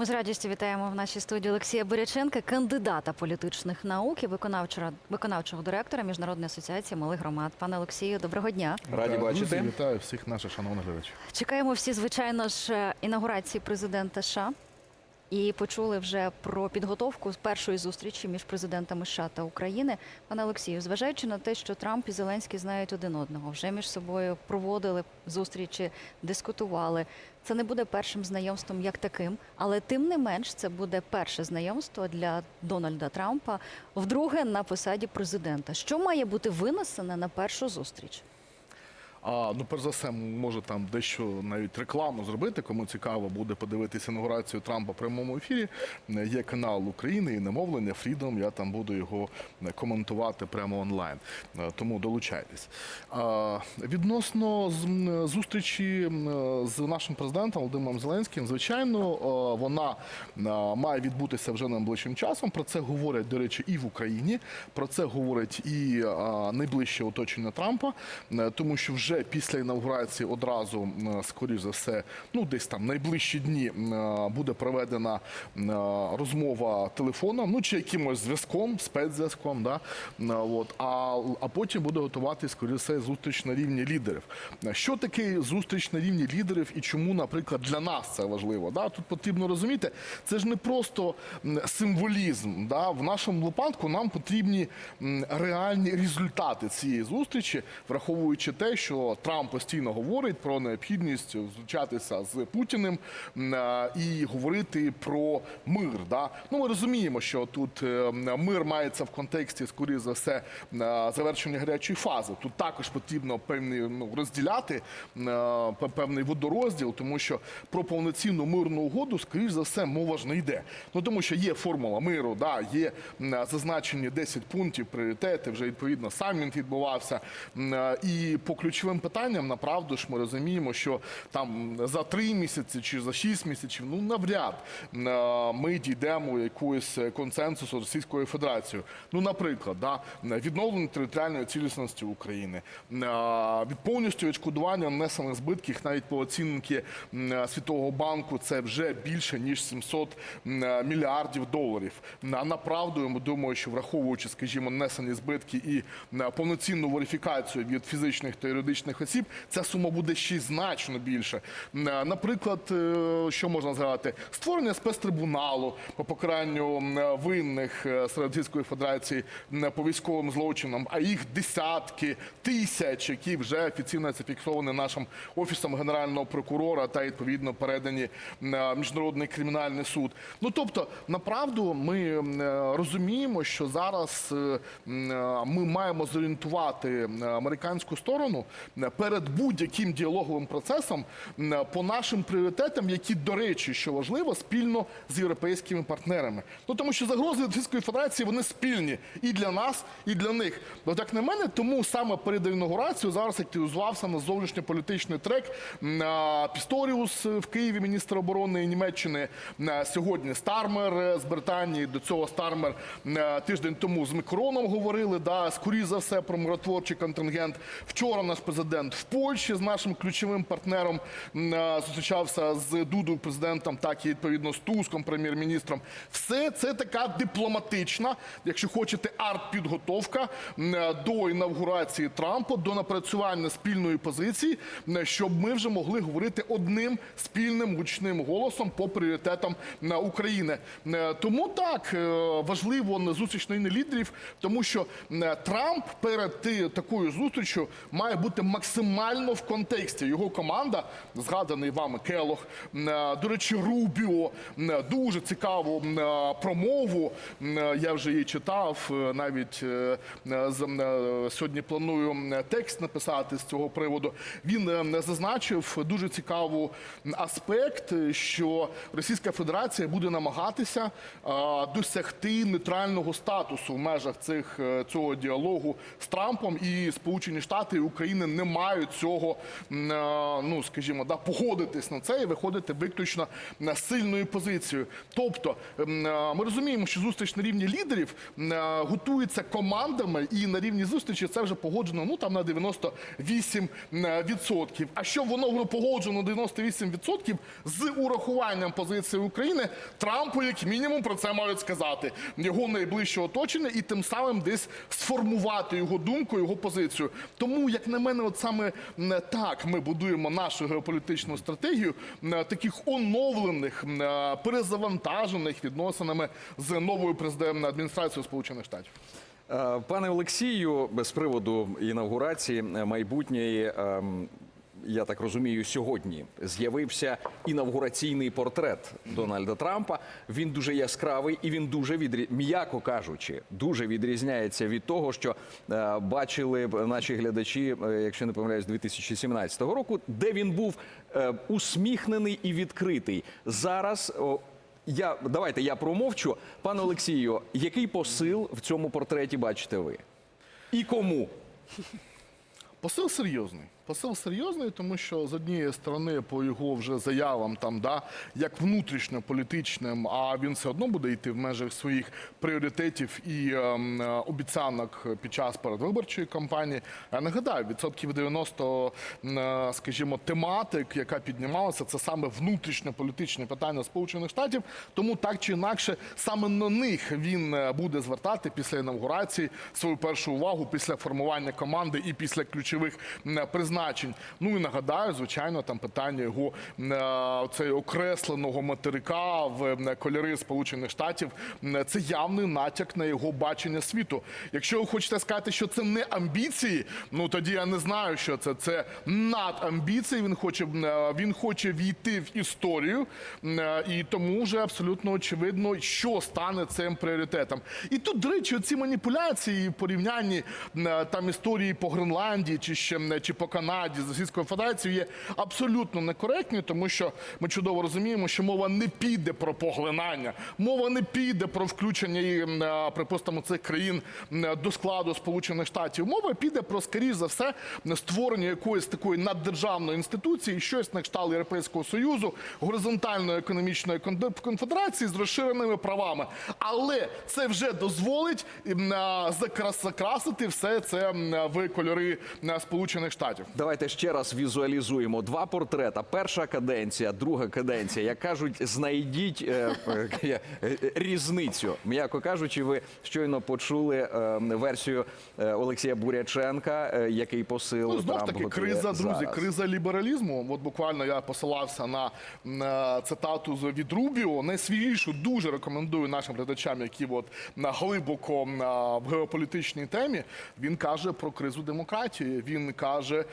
ми з радістю вітаємо в нашій студії Олексія Боряченка, кандидата політичних наук і виконавчого, виконавчого директора Міжнародної асоціації малих громад. Пане Олексію, доброго дня. Раді бачити. друзі, Вітаю всіх наших шановних глядачів. Чекаємо всі, звичайно ж, е, інаугурації президента США. І почули вже про підготовку першої зустрічі між президентами США та України. Пане Олексію, зважаючи на те, що Трамп і Зеленський знають один одного, вже між собою проводили зустрічі, дискутували. Це не буде першим знайомством як таким, але тим не менш це буде перше знайомство для Дональда Трампа вдруге на посаді президента. Що має бути винесене на першу зустріч? А ну, перш за все, може там дещо навіть рекламу зробити. Кому цікаво буде подивитися інаугурацію Трампа в прямому ефірі. Є канал України і намовлення Freedom, Я там буду його коментувати прямо онлайн. Е, Тому долучайтесь. Відносно з- зустрічі з нашим президентом Володимиром Зеленським, звичайно, е, вона е, має відбутися вже найближчим часом. Про це говорять, до речі, і в Україні. Про це говорить і найближче оточення Трампа, тому що вже після інаугурації одразу, скоріш за все, ну десь там найближчі дні буде проведена розмова телефоном, ну чи якимось зв'язком, спецзв'язком. Да? От, а, а потім буде готувати, скоріш за все, зустріч на рівні лідерів. Що таке зустріч на рівні лідерів і чому, наприклад, для нас це важливо? Да? Тут потрібно розуміти, це ж не просто символізм. Да? В нашому випадку нам потрібні реальні результати цієї зустрічі, враховуючи те, що Трамп постійно говорить про необхідність зустрічатися з Путіним і говорити про мир. Да? Ну, ми розуміємо, що тут е, мир мається в контексті, скоріше за все, завершення гарячої фази. Тут також потрібно певний ну, розділяти певний водорозділ, тому що про повноцінну мирну угоду, скоріш за все, мова ж не йде. Ну тому що є формула миру, да, є зазначені 10 пунктів, пріоритети. Вже відповідно саміт відбувався. І по ключовим питанням, направду ж ми розуміємо, що там за три місяці чи за шість місяців, ну навряд е, ми дійдемо якогось консенсусу Російською Федерацією. Ну, наприклад, да, відновлення територіальної цілісності України, е, від повністю відшкодування нанесених збитків, навіть по оцінки е, Світового банку, це вже більше ніж 700 е, мільярдів доларів. А направду, я думаю, що враховуючи, скажімо, нанесені збитки і повноцінну верифікацію від фізичних та юридичних осіб, ця сума буде ще значно більше. Наприклад, е, що можна згадати? Створення спецтрибуналу по покаранню е, винних е, серед Російської Федерації по військовим злочинам, а їх десятки тисяч, які вже офіційно зафіксовані нашим офісом генерального прокурора та відповідно передані на міжнародний кримінальний суд. Ну тобто, направду, ми розуміємо, що зараз ми маємо зорієнтувати американську сторону перед будь-яким діалоговим процесом по нашим пріоритетам, які, до речі, що важливо, спільно з європейськими партнерами. Ну тому що загрози Російської Федерації вони спільні і для нас, і для них. Ну так на мене, тому саме перед інаугурацією зараз активізувався на зовнішньополітичний трек Пісторіус в Києві, міністр оборони Німеччини. Сьогодні Стармер е, з Британії. До цього Стармер тиждень тому з Мікроном говорили. Да, скоріш за все про миротворчий контингент. Вчора наш президент в Польщі з нашим ключовим партнером е, зустрічався з Дуду президентом, так і відповідно з Туском, прем'єр-міністром. Все це така дипломатична, якщо хочете, арт-підготовка е, до інавгурації Трампа, до напрацювання спільної позиції, щоб ми вже могли говорити одним спільним гучним голосом по пріоритетам е, України. Е, Тому так е, важливо на зустріч на лідерів, тому що е, Трамп перед такою зустрічю має бути максимально в контексті. Його команда, згаданий вами Келох, е, до речі, Рубіо, е, дуже цікаву е, промову. Я вже її читав. Навіть сьогодні планую текст написати з цього приводу. Він зазначив дуже цікаву аспект, що Російська Федерація буде намагатися досягти нейтрального статусу в межах цих цього діалогу з Трампом і Сполучені Штати і України не мають цього, е, ну скажімо, да, погодитись на це і виходити виключно на сильною позицією. Тобто е, ми розуміємо, що зустріч на рівні лідерів е, готується командами, і на рівні зустрічі це вже погоджено ну там на 98%. А що воно воно погоджено на 98% з урахуванням позиції України, Трампу, як мінімум, про це мають сказати його найближче оточення, і тим самим десь сформувати його думку, його позицію. Тому, як на мене, от саме так ми будуємо нашу геополітичну стратегію таких оновлених, перезавантажених відносинами з новою президентом адміністрацією Сполучених Штатів. Е, Пане Олексію, з приводу інавгурації е, майбутньої, ем, я так розумію, сьогодні з'явився інавгураційний портрет Дональда Трампа. Він дуже яскравий і він дуже відрі... м'яко кажучи, дуже відрізняється від того, що е, бачили наші глядачі, е, якщо не помиляюсь, 2017 року, де він був е, усміхнений і відкритий. Зараз. о, я давайте я промовчу. Пане Олексію, який посил в цьому портреті бачите ви? І кому? Посил серйозний. Посил серйозний, тому що з однієї сторони, по його вже заявам, там да як внутрішньополітичним, а він все одно буде йти в межах своїх пріоритетів і ем, е, обіцянок під час передвиборчої кампанії. Я нагадаю, відсотків 90, е, скажімо, тематик, яка піднімалася, це саме внутрішньополітичне питання Сполучених Штатів. Тому так чи інакше, саме на них він е, буде звертати після інавгурації свою першу увагу після формування команди і після ключових м, призначень. Ну і нагадаю, звичайно, там питання його е, цей окресленого материка в кольори Сполучених Штатів. Це явний натяк на його бачення світу. Якщо ви хочете сказати, що це не амбіції, ну тоді я не знаю, що це. Це надамбіції. Він хоче е, він хоче війти в історію, е, і тому вже абсолютно очевидно, що стане цим пріоритетом. І тут, до речі, ці маніпуляції в порівнянні там історії по Гренландії чи ще чи по Канаді з Російською Федерацією є абсолютно некоректні, тому що ми чудово розуміємо, що мова не піде про поглинання, мова не піде про включення припустимо цих країн до складу Сполучених Штатів. Мова піде про скоріш за все створення якоїсь такої наддержавної інституції, щось на кшталт Європейського союзу, горизонтальної економічної кон- конфедерації з розширеними правами. Але це вже дозволить закрасити все це в кольори Сполучених Штатів. Давайте ще раз візуалізуємо два портрета. Перша каденція, друга каденція. Як кажуть, знайдіть е, е, е, різницю. М'яко кажучи, ви щойно почули е, версію е, Олексія Буряченка, е, який посил Ну, знов Трамп таки, готує криза, друзі, зараз. криза лібералізму. От буквально я посилався на, на цитату з від Рубіо. Найсвіжішу дуже рекомендую нашим глядачам, які от на глибоко на, в геополітичній темі. Він каже про кризу демократії. Він каже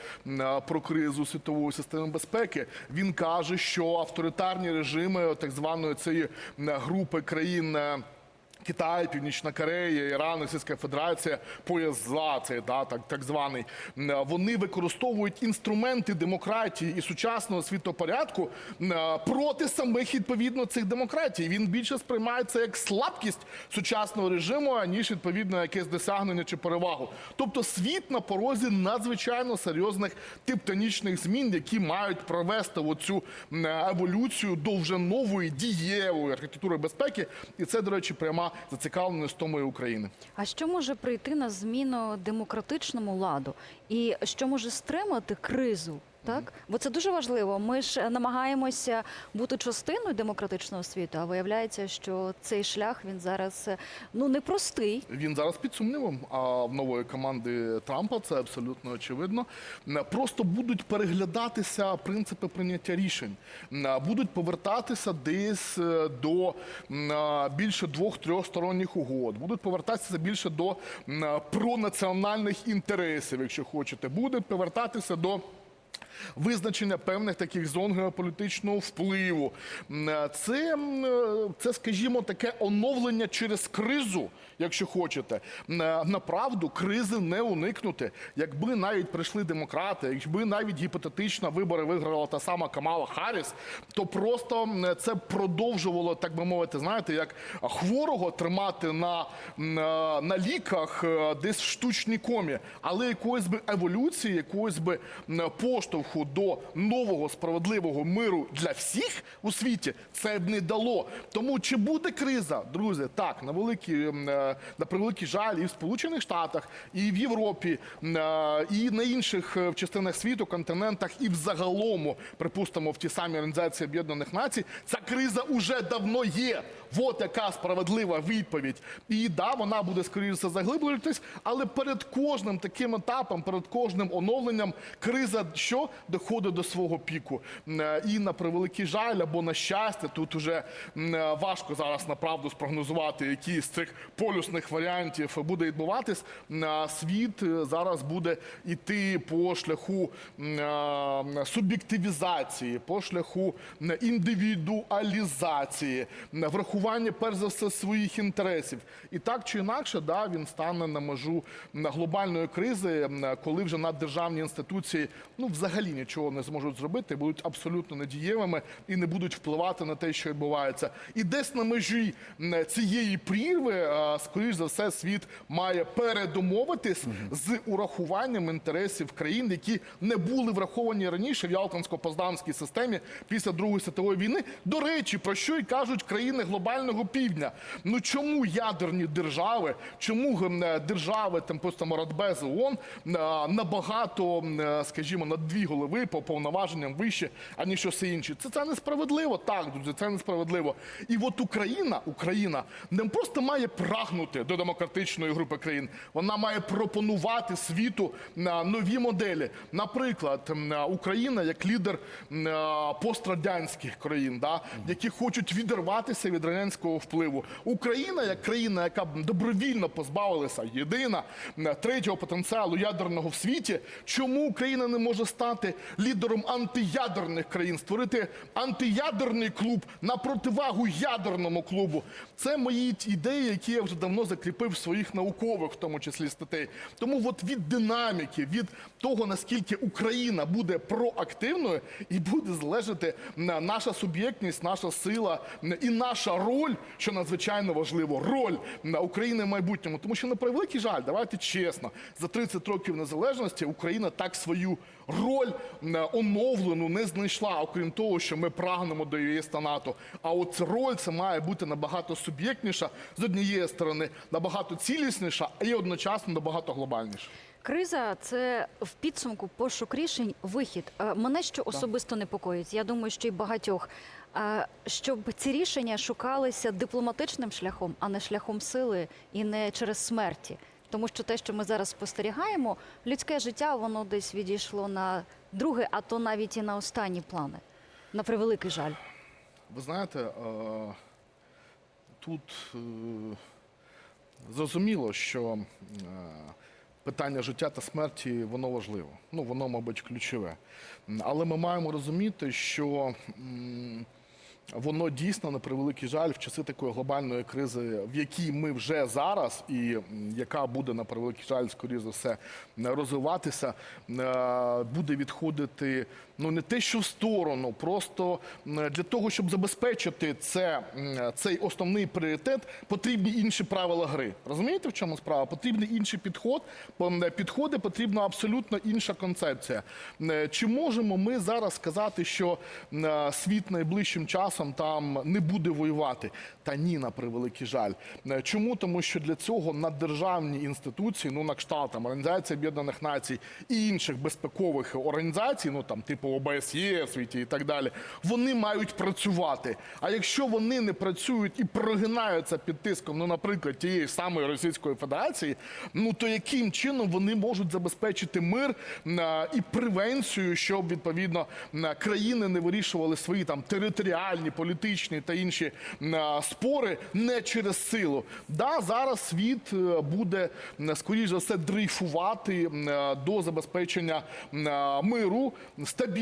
про кризу світової системи безпеки. Він каже, що авторитарні режими так званої цієї групи країн. Китай, Північна Корея, Іран, Російська Федерація, пояс зла, це да, так, так званий. Вони використовують інструменти демократії і сучасного світопорядку проти самих відповідно цих демократій. Він більше сприймає це як слабкість сучасного режиму, аніж відповідно якесь досягнення чи перевагу. Тобто світ на порозі надзвичайно серйозних тектонічних змін, які мають провести оцю еволюцію до вже нової дієвої архітектури безпеки. І це, до речі, пряма зацікавленість стомою України. А що може прийти на зміну демократичному ладу? І що може стримати кризу? Так, бо це дуже важливо. Ми ж намагаємося бути частиною демократичного світу, а виявляється, що цей шлях він зараз е, ну непростий. Він зараз під сумнівом. А в нової команди Трампа це абсолютно очевидно. Просто будуть переглядатися принципи прийняття рішень, будуть повертатися десь е, до більше двох-трьох сторонніх угод, будуть повертатися більше до пронаціональних інтересів, якщо хочете, будуть повертатися до. Визначення певних таких зон геополітичного впливу. Е, Це, е, це, скажімо, таке оновлення через кризу, якщо хочете. Е, Направду кризи не уникнути. Якби навіть прийшли демократи, якби навіть гіпотетично вибори виграла та сама Камала Харріс, то просто це продовжувало, так би мовити, знаєте, як хворого тримати на, е, на ліках десь в штучній комі, але якоїсь би еволюції, якоїсь би м, поштовху до нового справедливого миру для всіх у світі це б не дало. Тому чи буде криза, друзі? Так, на великий, м, е, на превеликий жаль, і в Сполучених Штатах, і в Європі, е, і на інших е, частинах світу, континентах, і взагалому, припустимо, в ті самі організації Об'єднаних Націй, ця криза уже давно є. От яка справедлива відповідь. І да, вона буде скоріше заглиблюватись, але перед кожним таким етапом, перед кожним оновленням, криза що доходить до свого піку. Е, І на превеликий жаль або на щастя, тут уже е, важко зараз направду спрогнозувати, які з цих полюсних варіантів буде відбуватись. Е, Світ зараз буде йти по шляху суб'єктивізації, по шляху індивідуалізації, врахування перш за все своїх інтересів. І так чи інакше, да, він стане на межу глобальної кризи, коли вже наддержавні інституції ну взагалі нічого не зможуть зробити, будуть абсолютно недієвими і не будуть впливати на те, що відбувається. І десь на межі цієї прірви, скоріш за все, світ має передомовитись з урахуванням інтересів країн, які не були враховані раніше в Ялтинсько-Поздамській системі після Другої світової війни. До речі, про що й кажуть країни глобального півдня. Ну чому ядерні держави, чому держави там просто Радбез ООН набагато, скажімо, на дві голови по повноваженням вище, аніж все інше? Це це несправедливо. Так, друзі, це несправедливо. І от Україна, Україна не просто має прагнути до демократичної групи країн, вона має пропонувати світу нові моделі. Наприклад, Україна як лідер пострадянських країн, да, які хочуть відірватися від радянського впливу. Україна як країна, яка добровільно позбавилася єдина третього потенціалу ядерного в світі. Чому Україна не може стати лідером антиядерних країн, створити антиядерний клуб на противагу ядерному клубу? Це мої ідеї, які я вже давно закріпив в своїх наукових, в тому числі статей. Тому от від динаміки, від того наскільки Україна буде проактивною, і буде залежати наша суб'єктність, наша сила і наша роль, що надзвичайно важливо, роль України в майбутньому. Тому що на превеликий жаль, давайте чесно, за 30 років незалежності Україна так свою роль оновлену не знайшла, окрім того, що ми прагнемо до ЄС та НАТО. А от роль це має бути набагато суб'єктніша з однієї сторони, набагато цілісніша і одночасно набагато глобальніша. Криза це в підсумку пошук рішень, вихід. Е, Мене що особисто непокоїть. Я думаю, що й багатьох. е, Щоб ці рішення шукалися дипломатичним шляхом, а не шляхом сили і не через смерті. Тому що те, що ми зараз спостерігаємо, людське життя воно десь відійшло на друге, а то навіть і на останні плани. На превеликий жаль. Ви знаєте, тут е, зрозуміло, що е, питання життя та смерті воно важливо. Ну, воно, мабуть, ключове. Але ми маємо розуміти, що воно дійсно на превеликий жаль в часи такої глобальної кризи, в якій ми вже зараз, і яка буде на превеликий жаль, скоріше за все, розвиватися, е, буде відходити ну не те, що в сторону, просто для того, щоб забезпечити це, цей основний пріоритет, потрібні інші правила гри. Розумієте, в чому справа? Потрібний інший підход, підходи, потрібна абсолютно інша концепція. Чи можемо ми зараз сказати, що е, світ найближчим часом там не буде воювати? Та ні, на превеликий жаль. Е, Чому? Тому що для цього наддержавні інституції, ну на кшталт там Організація Об'єднаних Націй і інших безпекових організацій, ну там типу по ОБСЄ світі і так далі. Вони мають працювати. А якщо вони не працюють і прогинаються під тиском, ну, наприклад, тієї самої Російської Федерації, ну то яким чином вони можуть забезпечити мир і превенцію, щоб відповідно країни не вирішували свої там територіальні, політичні та інші спори не через силу? Да, зараз світ е, буде м, скоріш за все дрейфувати е, до забезпечення е, миру, стабільності,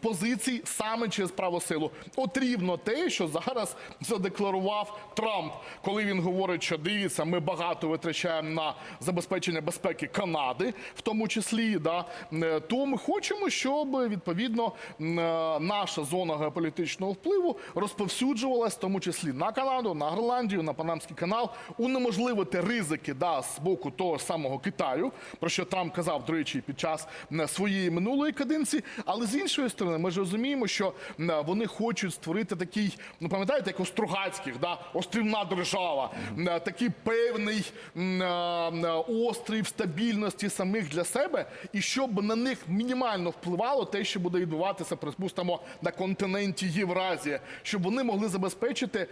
позицій саме через правосилу. От рівно те, що зараз задекларував Трамп, коли він говорить, що дивіться, ми багато витрачаємо на забезпечення безпеки Канади, в тому числі, да, е, то ми хочемо, щоб відповідно е, наша зона геополітичного впливу розповсюджувалась, в тому числі на Канаду, на Гренландію, на Панамський канал, унеможливити ризики да, з боку того самого Китаю, про що Трамп казав, до речі, під час своєї минулої каденції. Але з іншої сторони, ми ж розуміємо, що вони хочуть створити такий, ну пам'ятаєте, як у Стругацьких, да, острівна держава, такий певний м, острів стабільності самих для себе, і щоб на них мінімально впливало те, що буде відбуватися, припустимо, на континенті Євразія, щоб вони могли забезпечити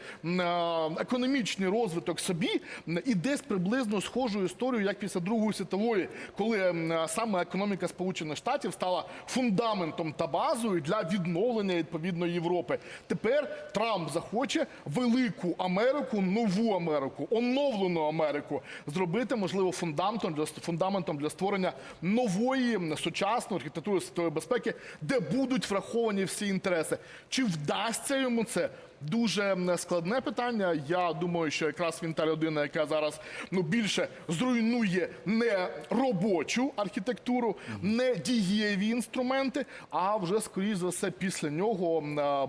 економічний розвиток собі і десь приблизно схожу історію, як після Другої світової, коли саме економіка Сполучених Штатів стала фундаментом та базою для відновлення відповідно Європи. Тепер Трамп захоче велику Америку, нову Америку, оновлену Америку зробити можливо фундаментом для фундаментом для створення нової сучасної архітектури світової безпеки, де будуть враховані всі інтереси. Чи вдасться йому це? Дуже складне питання. Я думаю, що якраз він та людина, яка зараз ну більше зруйнує не робочу архітектуру, не дієві інструменти, а вже скоріш за все після нього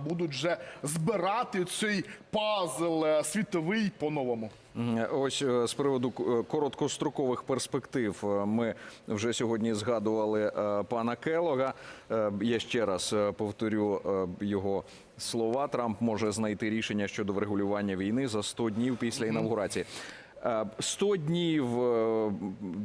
будуть вже збирати цей пазл е, світовий по-новому. Ось е, з приводу е, короткострокових перспектив ми вже сьогодні згадували пана Келога. Я ще раз повторю його слова. Трамп може знайти рішення щодо врегулювання війни за 100 днів після інавгурації. Е, 100 днів, е,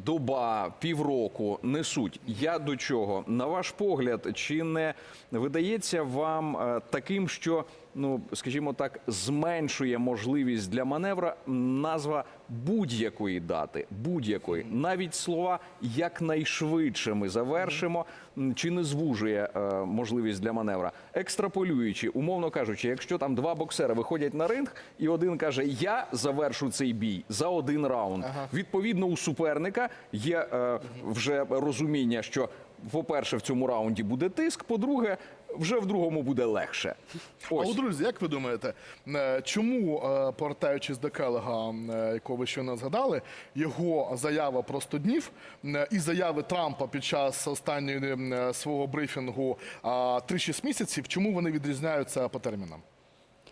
доба, півроку несуть. Я до чого? На ваш погляд, чи не видається вам е, таким, що, ну скажімо так, зменшує можливість для маневра. Назва будь-якої дати, будь-якої, навіть слова якнайшвидше ми завершимо, чи не звужує е, можливість для маневра, екстраполюючи, умовно кажучи, якщо там два боксери виходять на ринг, і один каже: Я завершу цей бій за один раунд. Відповідно, у суперника є е, вже розуміння, що. По-перше, в цьому раунді буде тиск, по-друге, вже в другому буде легше. А Ось. от, друзі, як ви думаєте, е, чому, е, повертаючись до Келега, е, якого ви щойно згадали, його заява про 100 днів і заяви Трампа під час останнього е, свого брифінгу а, 3-6 місяців, чому вони відрізняються по термінам?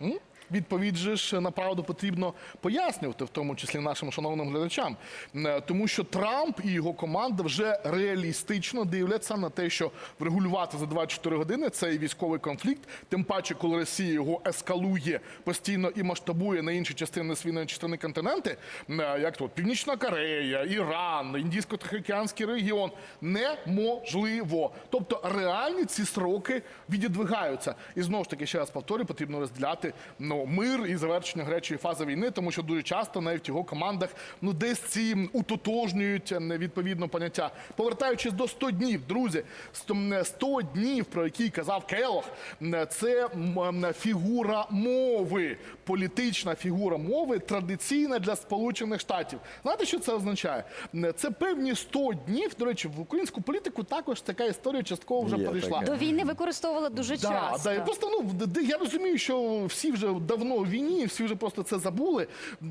М? Відповідь же ж направду потрібно пояснювати, в тому числі нашим шановним глядачам, Е, тому що Трамп і його команда вже реалістично дивляться на те, що врегулювати за 24 години цей військовий конфлікт, тим паче, коли Росія його ескалує постійно і масштабує на інші частини світу, частини континенти, е, як тут Північна Корея, Іран, Індійсько-Тихоокеанський регіон, неможливо. Тобто реальні ці сроки відідвигаються. І знову ж таки, ще раз повторюю, потрібно розділяти ну, мир і завершення гарячої фази війни, тому що дуже часто навіть в його командах ну десь ці утотожнюють е, відповідно поняття. Повертаючись до 100 днів, друзі, 100 м, 100 днів, про які казав Келох, це фігура мови, політична фігура мови, традиційна для Сполучених Штатів. Знаєте, що це означає? Це певні 100 днів. До речі, в українську політику також така історія частково вже Є перейшла. До війни використовували дуже Да, часто. да, просто ну я розумію, що всі вже давно в війні, і всі вже просто це забули.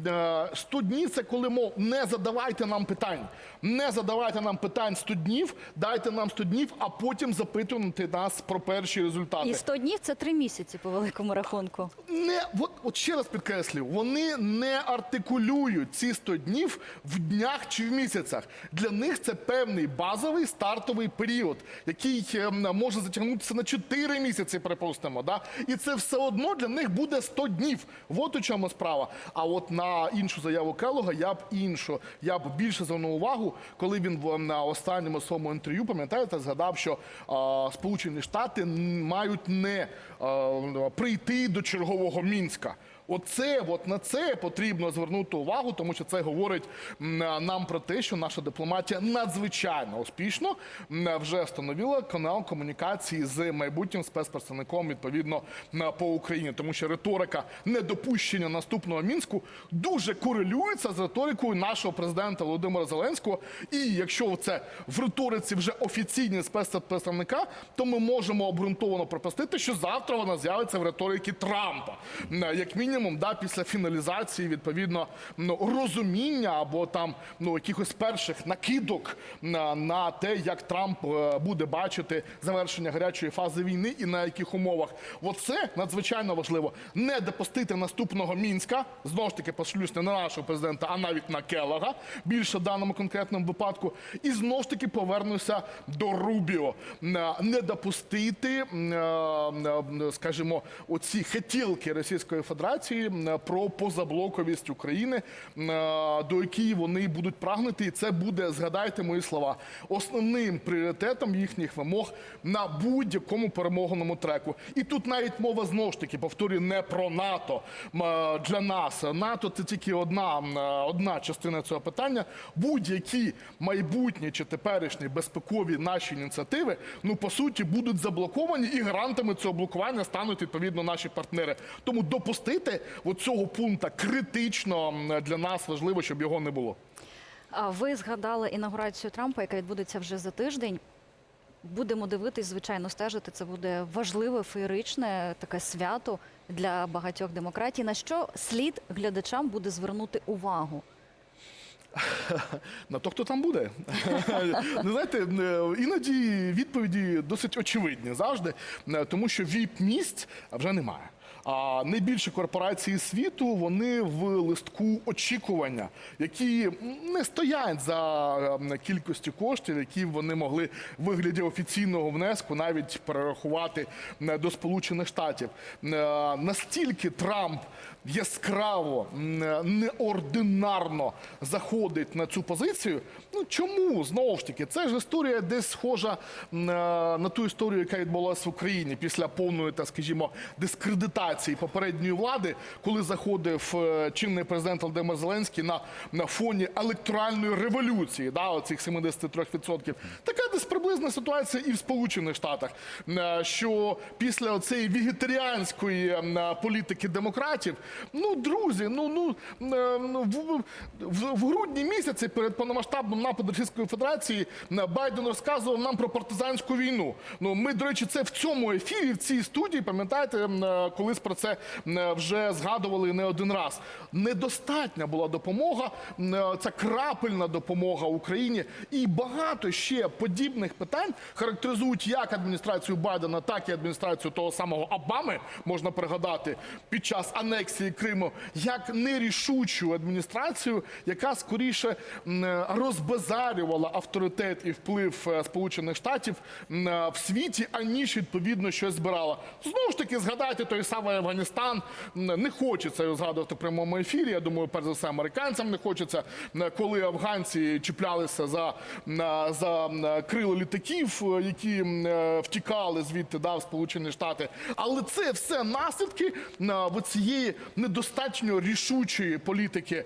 Е, 100 днів це коли мов не задавайте нам питань, не задавайте нам питань 100 днів, дайте нам 100 днів, а потім запитувати нас про перші результати. І 100 днів це три місяці по великому рахунку. Не от, от ще раз підкреслю, вони не артикулюють ці 100 днів в днях чи в місяцях. Для них це певний базовий стартовий період, який ем, може затягнутися на 4 місяці, припустимо. Да? І це все одно для них буде 100 днів. От у чому справа. А от на іншу заяву Келога я б іншу. Я б більше звернув увагу, коли він на останньому своєму інтерв'ю, пам'ятаєте, згадав, що а, Сполучені Штати мають не а, прийти до чергового мінська. Оце, от на це потрібно звернути увагу, тому що це говорить нам про те, що наша дипломатія надзвичайно успішно вже встановила канал комунікації з майбутнім спецпредставником відповідно по Україні, тому що риторика недопущення наступного мінську дуже корелюється з риторикою нашого президента Володимира Зеленського. І якщо це в риториці вже офіційні спецпредставника, то ми можемо обґрунтовано припустити, що завтра вона з'явиться в риториці Трампа, як мінімум, да, після фіналізації відповідно ну, розуміння або там ну якихось перших накидок на, на те, як Трамп е, буде бачити завершення гарячої фази війни і на яких умовах. Оце надзвичайно важливо. Не допустити наступного мінська знову ж таки пошлюсь не на нашого президента, а навіть на Келога, більше в даному конкретному випадку. І знову ж таки повернуся до Рубіо. Не допустити, е, скажімо, оці хотілки Російської Федерації м, про позаблоковість України, до якої вони будуть прагнути, і це буде, згадайте мої слова, основним пріоритетом їхніх вимог на будь-якому перемовному треку. І тут навіть мова знову ж таки повторюю не про НАТО для нас. НАТО це тільки одна, одна частина цього питання. Будь-які майбутні чи теперішні безпекові наші ініціативи, ну по суті, будуть заблоковані, і гарантами цього блокування стануть відповідно наші партнери. Тому допустити оцього пункту критично для нас важливо, щоб його не було. Ви згадали інаугурацію Трампа, яка відбудеться вже за тиждень. Будемо дивитись, звичайно, стежити. Це буде важливе, феєричне таке свято для багатьох демократій. На що слід глядачам буде звернути увагу? На то, хто там буде. ну, знаєте, е, іноді відповіді досить очевидні завжди, е, тому що віп-місць вже немає. А найбільші корпорації світу вони в листку очікування, які не стоять за е, кількістю коштів, які вони могли в вигляді офіційного внеску навіть перерахувати до Сполучених Штатів. Е, Настільки Трамп яскраво, неординарно заходить на цю позицію. Ну чому знову ж таки? Це ж історія десь схожа е, на ту історію, яка відбулася в Україні після повної, так скажімо, дискредитації попередньої влади, коли заходив е, чинний президент Володимир Зеленський на, на фоні електоральної революції, да, оцих 73%. Така десь приблизна ситуація і в Сполучених Штатах, е, що після цієї вегетаріанської політики демократів, ну друзі, ну ну, е, ну в, в, в грудні місяці перед повномасштабним нападом Російської Федерації е, Байден розказував нам про партизанську війну. Ну ми, до речі, це в цьому ефірі, в цій студії, пам'ятаєте, е, колись про це вже згадували не один раз. Недостатня була допомога, ця крапельна допомога Україні, і багато ще подібних питань характеризують як адміністрацію Байдена, так і адміністрацію того самого Обами, можна пригадати, під час анексії Криму, як нерішучу адміністрацію, яка скоріше розбазарювала авторитет і вплив е, Сполучених Штатів е, в світі, аніж відповідно щось збирала. Знову ж таки, згадайте той самий Афганістан. Не хочеться його згадувати в прямому ефірі. Я думаю, перш за все, американцям не хочеться, коли афганці чіплялися за, м, за крила літаків, е, які е, втікали звідти да, в Сполучені Штати. Але це все наслідки цієї недостатньо рішучої політики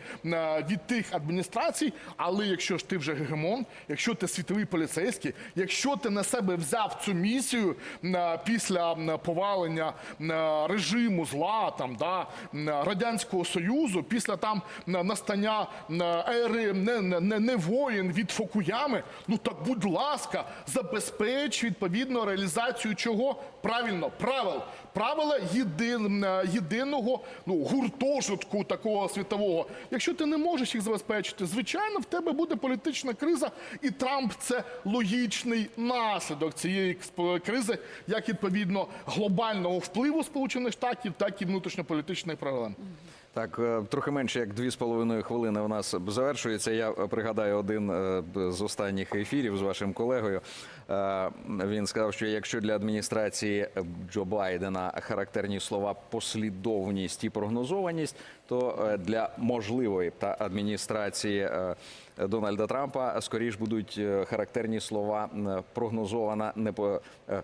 від тих адміністрацій. Але якщо ж ти вже гегемон, якщо ти світовий поліцейський, якщо ти на себе взяв цю місію після повалення режиму зла там да радянського союзу, після там настання ери не, не, не, не воїн від Фокуями, ну так будь ласка, забезпеч відповідно реалізацію чого правильно правил. Правила єдин, е, єдиного ну, гуртожитку такого світового. Якщо ти не можеш їх забезпечити, звичайно, в тебе буде політична криза, і Трамп це логічний наслідок цієї кризи, як відповідно глобального впливу Сполучених Штатів, так і внутрішньополітичних проблем. Так, е, трохи менше як дві з половиною хвилини у нас завершується. Я е, пригадаю один е, з останніх ефірів з вашим колегою. Він сказав, що якщо для адміністрації Джо Байдена характерні слова послідовність і прогнозованість, то для можливої та адміністрації Дональда Трампа скоріш будуть е, характерні слова е, прогнозована не по. е,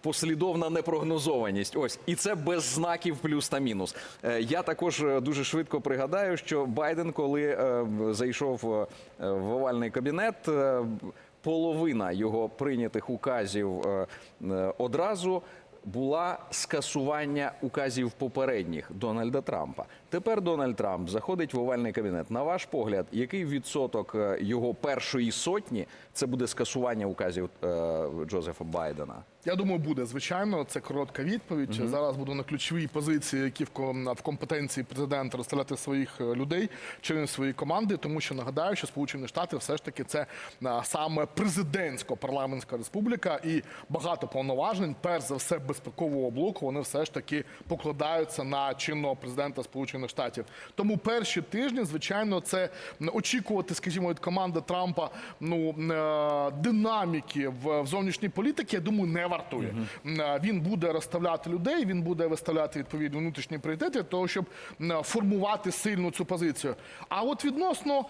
Послідовна непрогнозованість. Ось і це без знаків плюс та мінус. Я також дуже швидко пригадаю, що Байден, коли зайшов в овальний кабінет, половина його прийнятих указів одразу. Була скасування указів попередніх Дональда Трампа. Тепер Дональд Трамп заходить в овальний кабінет. На ваш погляд, який відсоток е, його першої сотні це буде скасування указів е, Джозефа Байдена? Я думаю, буде звичайно. Це коротка відповідь. Зараз буду на ключовій позиції, які в в компетенції президента розстріляти своїх е, людей, членів своєї команди. Тому що нагадаю, що Сполучені Штати все ж таки це а, саме президентсько-парламентська республіка, і багато повноважень, перш за все, безпекового блоку, вони все ж таки покладаються на чинного президента Сполучених Штатів. Тому перші тижні, звичайно, це очікувати, скажімо, від команди Трампа ну е, динаміки в, зовнішній політиці, я думаю, не вартує. Він буде розставляти людей, він буде виставляти відповідні внутрішні пріоритети для того, щоб формувати сильну цю позицію. А от відносно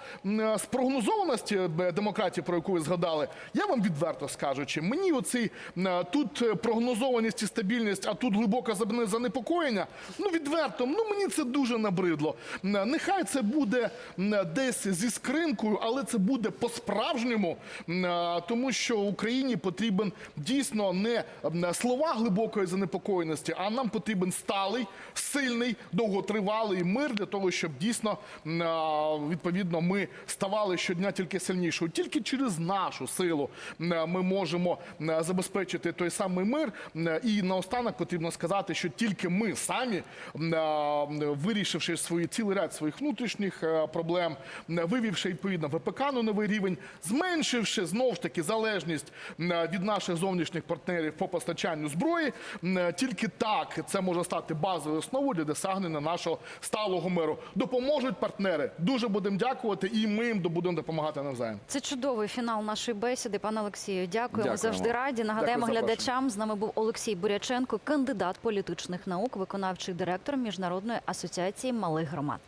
спрогнозованості е, демократії, про яку ви згадали, я вам відверто скажучи, мені оці м, е, тут е, прогнозованість і стабільність, а тут глибоке занепокоєння. Ну відверто, ну мені це дуже набридло. Нехай це буде десь зі скринкою, але це буде по-справжньому, тому що Україні потрібен дійсно не м, слова глибокої занепокоєності, а нам потрібен сталий, сильний, довготривалий мир для того, щоб дійсно відповідно ми ставали щодня тільки сильнішою. Тільки через нашу силу ми можемо забезпечити той самий мир. І наостанок потрібно сказати, що тільки ми самі, вирішивши свої цілий ряд своїх внутрішніх е, проблем, вивівши відповідно ВПК на новий рівень, зменшивши знову ж таки залежність від наших зовнішніх партнерів по постачанню зброї, е, тільки так це може стати базовою основою для досягнення нашого сталого миру. Допоможуть партнери. Дуже будемо дякувати, і ми їм будемо допомагати навзаєм. Це чудовий фінал нашої бесіди. Пане Олексію, дякуємо. Дякуємо. Завжди раді. Нагадаємо Дякую глядачам. З нами був Олексій Буряченко, кандидат політичних наук, виконавчий директор Міжнародної асоціації малих громад.